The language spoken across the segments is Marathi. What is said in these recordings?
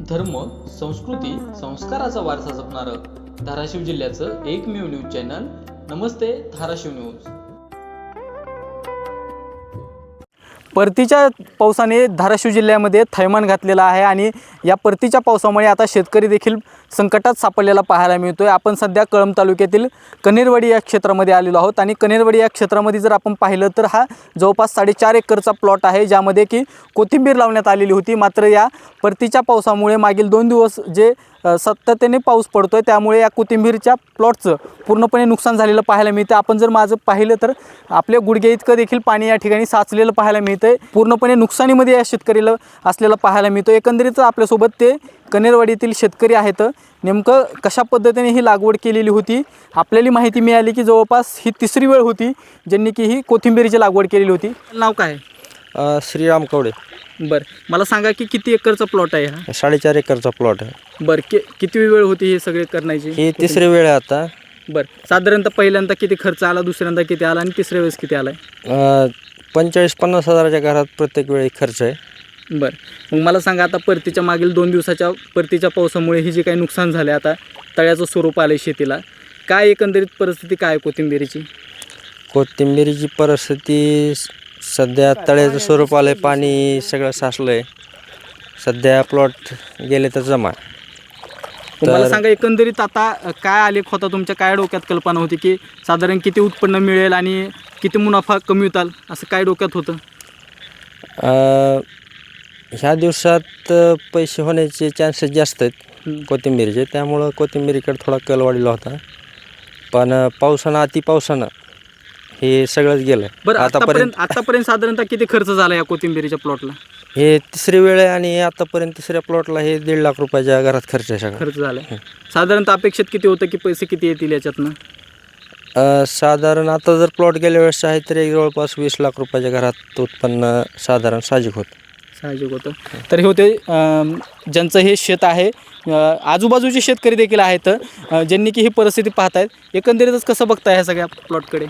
धर्म संस्कृती संस्काराचा वारसा जपणारं धाराशिव जिल्ह्याचं एकमेव न्यूज चॅनल. नमस्ते धाराशिव न्यूज. परतीच्या पावसाने धाराशिव जिल्ह्यामध्ये थैमान घातलेला आहे आणि या परतीच्या पावसामुळे आता शेतकरी देखील संकटात सापडलेला पाहायला मिळतो आहे आपण सध्या कळंब तालुक्यातील कनेरवाडी या क्षेत्रामध्ये आलेलो आहोत आणि कनेरवाडी या क्षेत्रामध्ये जर आपण पाहिलं तर हा जवळपास साडेचार एकरचा प्लॉट आहे ज्यामध्ये की कोथिंबीर लावण्यात आलेली होती. मात्र या परतीच्या पावसामुळे मागील दोन दिवस जे सातत्याने पाऊस पडतो आहे त्यामुळे या कोथिंबीरच्या प्लॉटचं पूर्णपणे नुकसान झालेलं पाहायला मिळतं आपण जर माझं पाहिलं तर आपल्या गुडघे इतकं देखील पाणी या ठिकाणी साचलेलं पाहायला मिळतं पूर्णपणे नुकसानीमध्ये या शेतकरीला असलेलं पाहायला मिळतं एकंदरीत आपल्यासोबत ते कनेरवाडीतील शेतकरी आहेत. नेमकं कशा पद्धतीने ही लागवड केलेली होती? आपल्याला माहिती मिळाली की जवळपास ही तिसरी वेळ होती ज्यांनी की ही कोथिंबीरीची लागवड केलेली होती. नाव काय? अ, श्रीराम कवडे. बरं. मला सांगा की किती एकरचा प्लॉट आहे हा? साडेचार एकरचा प्लॉट आहे. बरं कि किती वेळ होती हे सगळे करण्याची? ही तिसरी वेळ आहे आता. बरं साधारणतः पहिल्यांदा किती खर्च आला दुसऱ्यांदा किती आला आणि तिसऱ्या वेळेस किती आला अ, पंचेचाळीस पन्नास हजाराच्या घरात प्रत्येक वेळी खर्च आहे. बरं मग मला सांगा आता परतीच्या मागील दोन दिवसाच्या परतीच्या पावसामुळे ही जी काही नुकसान झालं आता तळ्याचं स्वरूप आलं शेतीला काय एकंदरीत परिस्थिती काय आहे कोथिंबिरीची? कोथिंबिरीची परिस्थिती स- सध्या तळ्याचं स्वरूप आलं आहे पाणी सगळं साचलं आहे सध्या प्लॉट गेले तर जमा. मला तर- सांगा एकंदरीत आता काय आलेख होता तुमच्या? काय डोक्यात कल्पना होती की साधारण किती उत्पन्न मिळेल आणि किती मुनाफा कमी होताल? असं काय डोक्यात होतं? ह्या दिवसात पैसे होण्याचे चान्सेस जास्त आहेत. कोथिंबिरीचे. त्यामुळं कोथिंबिरीकडे थोडा कल वाढलेला होता. पण पावसानं अति पावसानं हे सगळंच गेलं बरं आतापर्यंत आतापर्यंत साधारणतः किती खर्च झाला या कोथिंबिरीच्या प्लॉटला हे तिसरी वेळ आहे आणि आतापर्यंत तिसऱ्या प्लॉटला हे दीड लाख रुपयाच्या घरात खर्च आहे सगळा. खर्च झाला साधारणतः अपेक्षित किती होतं की पैसे किती येतील याच्यातनं? अ, साधारण आता जर प्लॉट गेल्या वेळेस आहे तरी जवळपास वीस लाख रुपयाच्या घरात उत्पन्न साधारण साहजिक होतं. साहजिक होतं. तर हे होते अम, ज्यांचं हे शेत आहे अ, आजूबाजूचे शेतकरी देखील आहेत अ, ज्यांनी की ही परिस्थिती पाहतायत. एकंदरीतच कसं बघताय ह्या सगळ्या प्लॉटकडे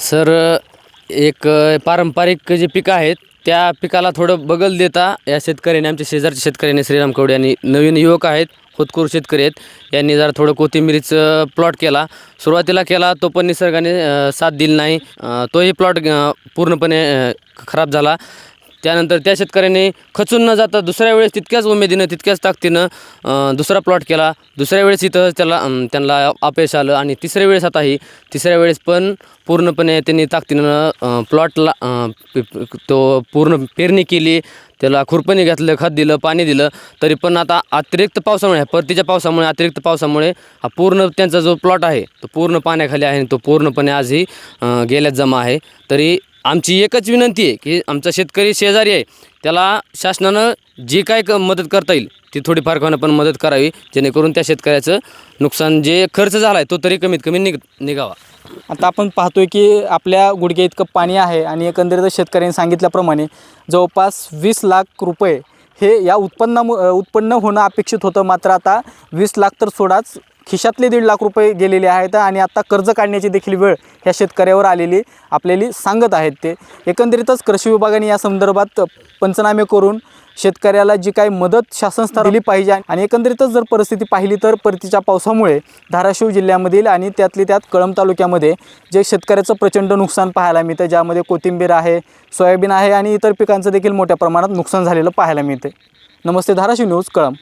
सर एक पारंपरिक जे पिकं आहेत त्या पिकाला थोडं बगल देता या शेतकऱ्याने आमच्या शेजारच्या शेतकऱ्याने श्रीराम कवडे यांनी. नवीन युवक आहेत होतकूर शेतकरी आहेत. यांनी जरा थोडं कोथिंबिरीचं प्लॉट केला. सुरुवातीला केला तो पण निसर्गाने साथ दिली नाही. तोही प्लॉट पूर्णपणे खराब झाला. त्यानंतर त्या शेतकऱ्याने खचून न जाता दुसऱ्या वेळेस तितक्याच उमेदीनं तितक्याच ताकदीनं दुसरा प्लॉट केला. दुसऱ्या वेळेस इथं त्याला त्यांना अपयश आलं आणि तिसऱ्या वेळेस आता ही तिसऱ्या वेळेस पण पूर्णपणे त्यांनी ताकदीनं प्लॉटला तो पूर्ण पेरणी केली. त्याला खुरपणी घातलं खत दिलं पाणी दिलं. तरी पण आता अतिरिक्त पावसामुळे परतीच्या पावसामुळे अतिरिक्त पावसामुळे हा पूर्ण त्यांचा जो प्लॉट आहे तो पूर्ण पाण्याखाली आहे आणि तो पूर्णपणे आजही गेल्यात जमा आहे. तरी आमची एकच विनंती आहे की आमचा शेतकरी शेजारी आहे त्याला शासनानं जी काय क मदत करता येईल ती थोडीफार खाणं पण मदत करावी जेणेकरून त्या शेतकऱ्याचं नुकसान जे खर्च झाला आहे तो तरी कमीत कमी निघ निघावा. आता आपण पाहतोय की आपल्या गुडघे इतकं पाणी आहे आणि एकंदरीत शेतकऱ्यांनी सांगितल्याप्रमाणे जवळपास वीस लाख रुपये हे या उत्पन्नामु उत्पन्न होणं अपेक्षित होतं. मात्र आता वीस लाख तर सोडाच खिशातले दीड लाख रुपये गेलेले आहेत आणि आत्ता कर्ज काढण्याची देखील वेळ ह्या शेतकऱ्यावर आलेली आपल्याला सांगत आहेत ते. एकंदरीतच कृषी विभागाने या संदर्भात पंचनामे करून शेतकऱ्याला जी काही मदत शासनस्तर दिली पाहिजे आणि एकंदरीतच जर परिस्थिती पाहिली तर परतीच्या पावसामुळे धाराशिव जिल्ह्यामधील आणि त्यातली त्यात कळंब तालुक्यामध्ये जे शेतकऱ्याचं प्रचंड नुकसान पाहायला मिळतं ज्यामध्ये कोथिंबीर आहे सोयाबीन आहे आणि इतर पिकांचं देखील मोठ्या प्रमाणात नुकसान झालेलं पाहायला मिळते नमस्ते धाराशिव न्यूज कळंब.